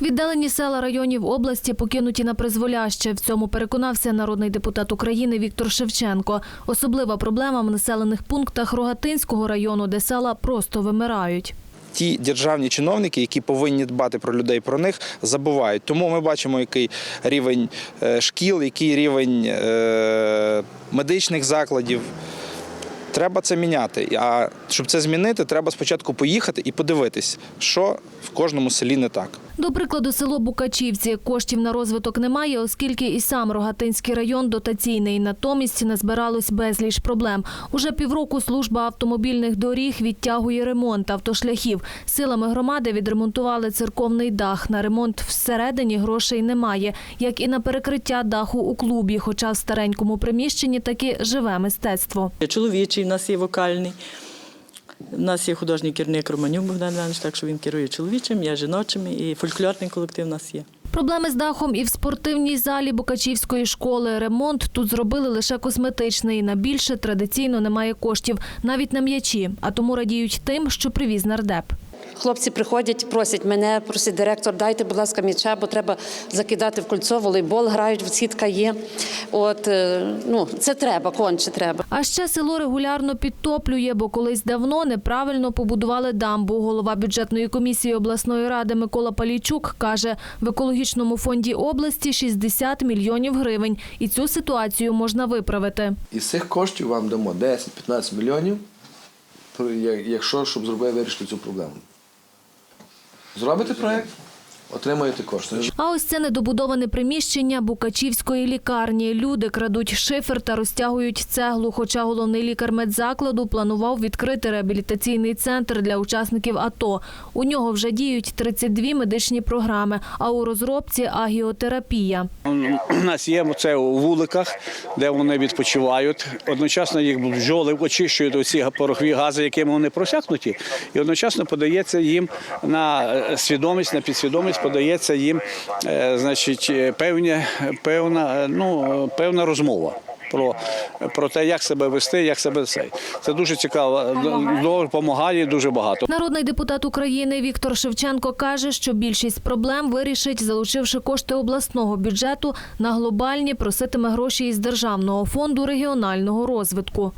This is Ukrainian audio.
Віддалені села районів області покинуті на призволяще. В цьому переконався народний депутат України Віктор Шевченко. Особлива проблема в населених пунктах Рогатинського району, де села просто вимирають. ті державні чиновники, які повинні дбати про людей, про них забувають. Тому ми бачимо, який рівень е, шкіл, який рівень е, медичних закладів. Треба це міняти. А щоб це змінити, треба спочатку поїхати і подивитись, що в кожному селі не так. До прикладу, село Букачівці коштів на розвиток немає, оскільки і сам Рогатинський район дотаційний. Натомість назбиралось безліч проблем. Уже півроку служба автомобільних доріг відтягує ремонт автошляхів. Силами громади відремонтували церковний дах. На ремонт всередині грошей немає, як і на перекриття даху у клубі. Хоча в старенькому приміщенні таки живе мистецтво. Чоловічий в нас є вокальний. У нас є художній керівник Романюк Богдан Іванович, так що він керує чоловічим, я жіночим, і фольклорний колектив у нас є. Проблеми з дахом і в спортивній залі Букачівської школи. Ремонт тут зробили лише косметичний. На більше традиційно немає коштів, навіть на м'ячі. А тому радіють тим, що привіз нардеп. Хлопці приходять, просять мене, просить директор, дайте, будь ласка, м'яча, бо треба закидати в кольцо, волейбол грають, сітка є. От е, ну це треба, конче треба. А ще село регулярно підтоплює, бо колись давно неправильно побудували дамбу. Голова бюджетної комісії обласної ради Микола Палійчук каже, в екологічному фонді області 60 мільйонів гривень, і цю ситуацію можна виправити. Із цих коштів вам дамо 10-15 мільйонів, якщо щоб зробити вирішити цю проблему. Зробите проєкт, Отримаєте кошти. А ось це недобудоване приміщення Букачівської лікарні. Люди крадуть шифер та розтягують цеглу. Хоча головний лікар медзакладу планував відкрити реабілітаційний центр для учасників АТО. У нього вже діють 32 медичні програми, а у розробці агіотерапія. У нас є це у вуликах, де вони відпочивають. Одночасно їх бджоли очищують оці порохові гази, якими вони просякнуті, і одночасно подається їм на свідомість, на підсвідомість подається їм, е, значить, е, певні, певна, е, ну, певна розмова. Про, про те, як себе вести, як себе цей. Це дуже цікаво. Допомагає дуже багато. Народний депутат України Віктор Шевченко каже, що більшість проблем вирішить, залучивши кошти обласного бюджету на глобальні, проситиме гроші із державного фонду регіонального розвитку.